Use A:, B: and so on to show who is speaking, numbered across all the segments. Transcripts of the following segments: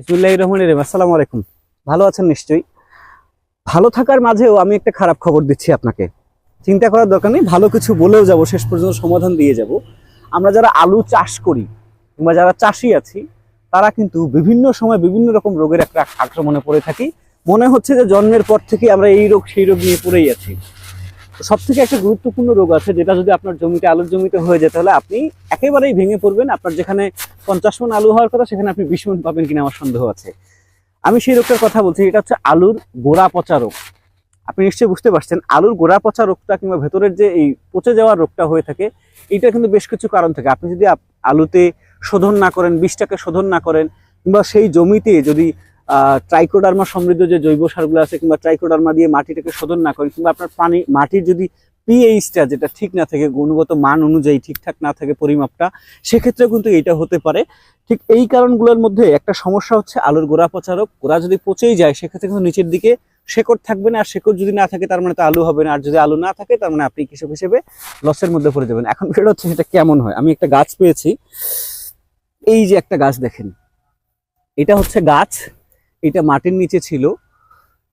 A: ইসমিল্লাহ রহমান রহিম। আসসালামু আলাইকুম। ভালো আছেন নিশ্চয়ই? ভালো থাকার মাঝেও আমি একটা খারাপ খবর দিচ্ছি আপনাকে। চিন্তা করার দরকার নেই, ভালো কিছু বলেও যাব, শেষ পর্যন্ত সমাধান দিয়ে যাব। আমরা যারা আলু চাষ করি, কিংবা যারা চাষি আছি, তারা কিন্তু বিভিন্ন সময় বিভিন্ন রকম রোগের একটা আক্রমণে পড়ে থাকি। মনে হচ্ছে যে জন্মের পর থেকে আমরা এই রোগ, সেই রোগ নিয়ে পড়েই আছি। সব থেকে একটা গুরুত্বপূর্ণ রোগ আছে যেটা যদি আপনার জমিতে, আলুর জমিতে হয়ে যায়, তাহলে আপনি একেবারেই ভেঙে পড়বেন। আপনার যেখানে পঞ্চাশ মন আলু হওয়ার কথা, সেখানে আপনি বিশ মন পাবেন কিনা আমার সন্দেহ আছে। আমি সেই রোগটার কথা বলছি, এটা হচ্ছে আলুর গোড়া পচা রোগ। আপনি নিশ্চয়ই বুঝতে পারছেন, আলুর গোড়া পচা রোগটা কিংবা ভেতরের যে এই পচে যাওয়ার রোগটা হয়ে থাকে এইটা কিন্তু বেশ কিছু কারণ থাকে। আপনি যদি আলুতে শোধন না করেন বীজটাকে শোধন না করেন, কিংবা সেই জমিতে যদি ট্রাইকোডার্মা সমৃদ্ধ যে জৈব সারগুলো আছে কিংবা ট্রাইকোডার্মা দিয়ে মাটিটাকে শোধন না করেন কিংবা আপনার পানি, মাটির যদি পিএইচটা যেটা ঠিক না থাকে, গুণগত মান অনুযায়ী ঠিকঠাক না থাকে পরিমাপটা সেক্ষেত্রে কিন্তু এটা হতে পারে। ঠিক এই কারণগুলোর মধ্যে একটা সমস্যা হচ্ছে আলুর গোড়া পচা রোগ গোড়া যদি পচেই যায়, সেক্ষেত্রে কিন্তু নিচের দিকে শেকড় থাকবে না, আর শেকড় যদি না থাকে, তার মানে তো আলু হবে না। আর যদি আলু না থাকে, তার মানে আপনি কৃষক হিসেবে লসের মধ্যে পড়ে যাবেন। এখন বিষয়টা হচ্ছে সেটা কেমন হয়? আমি একটা গাছ পেয়েছি। এই যে একটা গাছ দেখেন। এটা হচ্ছে গাছ। এটা মাটির নিচে ছিল।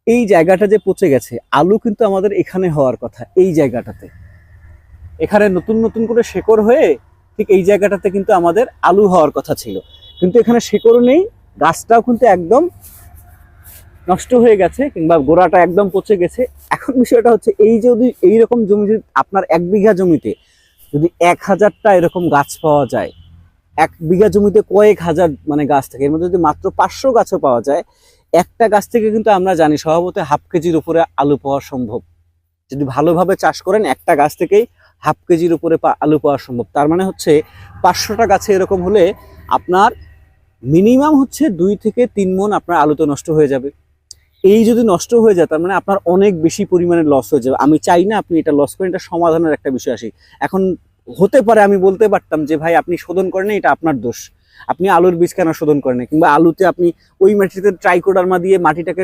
A: এই জায়গাটা যে পচে গেছে, আলু কিন্তু আমাদের এখানে হওয়ার কথা, এই জায়গাটাতে। এখানে নতুন নতুন করে শেকড় হয়ে ঠিক এই জায়গাটাতে কিন্তু আমাদের আলু হওয়ার কথা ছিল। কিন্তু এখানে শেকড় নেই, গাছটাও কিন্তু একদম নষ্ট হয়ে গেছে কিংবা গোড়াটা একদম পচে গেছে। এখন বিষয়টা হচ্ছে, এই যদি এইরকম জমি আপনার এক বিঘা জমিতে যদি এক হাজারটা এরকম গাছ পাওয়া যায় এক বিঘা জমিতে কয়েক হাজার মানে গাছ থাকে। এর মধ্যে যদি মাত্র পাঁচশো গাছও পাওয়া যায়, একটা গাছ থেকে কিন্তু আমরা জানি স্বভাবত হাফ কেজির উপরে আলু পাওয়া সম্ভব। যদি ভালোভাবে চাষ করেন, একটা গাছ থেকেই হাফ কেজির উপরে আলু পাওয়া সম্ভব। তার মানে হচ্ছে পাঁচশোটা গাছে এরকম হলে আপনার মিনিমাম হচ্ছে দুই থেকে তিন মন আপনার আলু তো নষ্ট হয়ে যাবে। এই যদি নষ্ট হয়ে যায়, তার মানে আপনার অনেক বেশি পরিমাণে লস হয়ে যাবে। আমি চাই না আপনি এটা লস করেন, এটা সমাধানের একটা বিষয় আসি। এখন হতে পারে আমি বলতে পারতাম যে, ভাই, আপনি শোধন করেন, এটা আপনার দোষ। আপনি আলুর বীজ কেন শোধন করেন? কিংবা আলুতে আপনি ওই মাটিতে ট্রাইকোডার্মা দিয়ে মাটিটাকে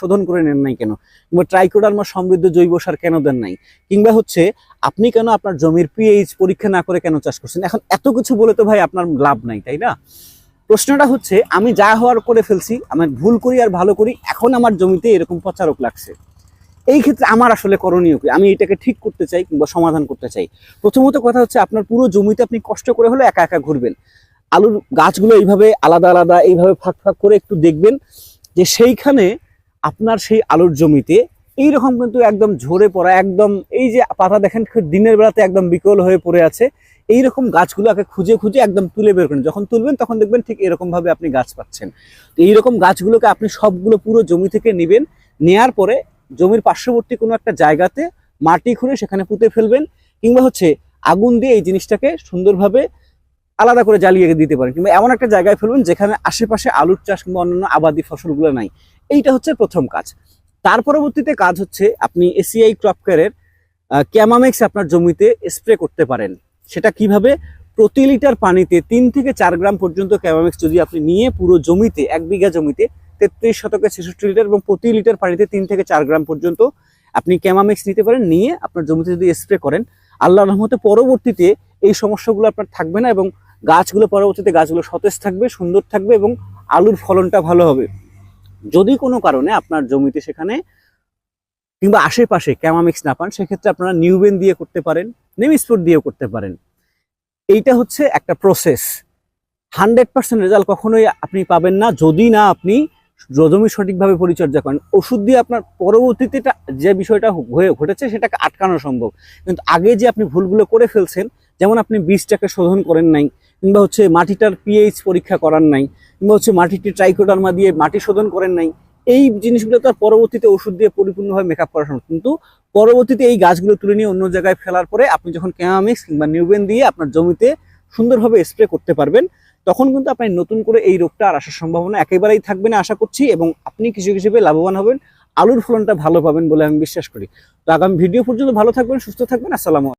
A: শোধন করে নেন নাই কেন? কিংবা ট্রাইকোডার্মা সমৃদ্ধ জৈব সার কেন দেন নাই? কিংবা হচ্ছে, আপনি কেন আপনার জমির পিএইচ পরীক্ষা না করে কেন চাষ করছেন? এখন এত কিছু বলে তো ভাই আপনার লাভ নাই, তাই না? প্রশ্নটা হচ্ছে, আমি যা হওয়ার করে ফেলছি, আমি ভুল করি আর ভালো করি, এখন আমার জমিতে এরকম পচারক লাগছে। এই ক্ষেত্রে আমার আসলে করণীয় কি? আমি এটাকে ঠিক করতে চাই কিংবা সমাধান করতে চাই। প্রথমত কথা হচ্ছে আপনার পুরো জমিতে আপনি কষ্ট করে হলে একা একা ঘুরবেন। আলুর গাছগুলো এইভাবে আলাদা আলাদা এইভাবে ফাঁক ফাঁক করে একটু দেখবেন যে সেইখানে আপনার সেই আলুর জমিতে এইরকম কিন্তু একদম ঝরে পড়া, একদম এই যে পাতা দেখেন দিনের বেলাতে একদম বিকল হয়ে পড়ে আছে এই এইরকম গাছগুলোকে খুঁজে খুঁজে একদম তুলে বের করেন। যখন তুলবেন তখন দেখবেন ঠিক এরকম ভাবে আপনি গাছ পাচ্ছেন। তো এইরকম গাছগুলোকে আপনি সবগুলো পুরো জমি থেকে নেবেন, নেয়ার পরে জমির পার্শ্ববর্তী কোনো একটা জায়গাতে মাটি খুঁড়ে সেখানে পুঁতে ফেলবেন কিংবা হচ্ছে আগুন দিয়ে এই জিনিসটাকে সুন্দরভাবে আলাদা করে জ্বালিয়ে দিতে পারেন কিংবা এমন একটা জায়গায় ফেলবেন যেখানে আশেপাশে আলুর চাষ কিংবা অন্যান্য আবাদি ফসলগুলো নাই। এইটা হচ্ছে প্রথম কাজ। তার পরবর্তীতে কাজ হচ্ছে আপনি এসিআই ক্রপ কেয়ারের ক্যামামেক্স আপনার জমিতে স্প্রে করতে পারেন। সেটা কীভাবে? প্রতি লিটার পানিতে তিন থেকে চার গ্রাম পর্যন্ত ক্যামামেক্স যদি আপনি নিয়ে পুরো জমিতে, এক বিঘা জমিতে তেত্রিশ শতকে ছেষট্টি লিটার এবং প্রতি লিটার পানিতে তিন থেকে চার গ্রাম পর্যন্ত আপনি ক্যামামিক্স নিতে পারেন, নিয়ে আপনার জমিতে যদি স্প্রে করেন আল্লাহ রহমতে পরবর্তীতে এই সমস্যাগুলো আপনার থাকবে না এবং গাছগুলো পরবর্তীতে গাছগুলো সতেজ থাকবে, সুন্দর থাকবে এবং আলুর ফলনটা ভালো হবে। যদি কোনো কারণে আপনার জমিতে সেখানে কিংবা আশেপাশে ক্যামামিক্স না পান, সেক্ষেত্রে আপনারা নিউবেন দিয়ে করতে পারেন, নেমিস্পোর দিয়েও করতে পারেন। এইটা হচ্ছে একটা প্রসেস হান্ড্রেড পার্সেন্ট রেজাল্ট কখনোই আপনি পাবেন না। যদি না আপনি জমি সঠিকভাবে পরিচর্যা করেন। ওষুধ দিয়ে আপনার পরবর্তীতে যে বিষয়টা হয়ে ঘটেছে সেটাকে আটকানো সম্ভব। কিন্তু আগে যে আপনি ভুলগুলো করে ফেলছেন, যেমন আপনি বীজটাকে শোধন করেন নাই, কিংবা হচ্ছে মাটিটার পিএইচ পরীক্ষা করার নাই, কিংবা হচ্ছে মাটিটি ট্রাইকোডার্মা দিয়ে মাটি শোধন করেন নাই, এই জিনিসগুলো তো আর পরবর্তীতে ওষুধ দিয়ে পরিপূর্ণভাবে মেকআপ করা সম্ভব। কিন্তু পরবর্তীতে এই গাছগুলো তুলে নিয়ে অন্য জায়গায় ফেলার পরে আপনি যখন ক্যামামিক্স কিংবা নিউবেন দিয়ে আপনার জমিতে সুন্দরভাবে স্প্রে করতে পারবেন তখন কিন্তু আপনি নতুন করে এই রোগটা আর আসার সম্ভাবনা একেবারেই থাকবে না আশা করছি এবং আপনি কিছু হিসেবে লাভবান হবেন, আলুর ফলনটা ভালো পাবেন বলে আমি বিশ্বাস করি তো আগামী ভিডিও পর্যন্ত ভালো থাকবেন, সুস্থ থাকবেন, আসসালামু।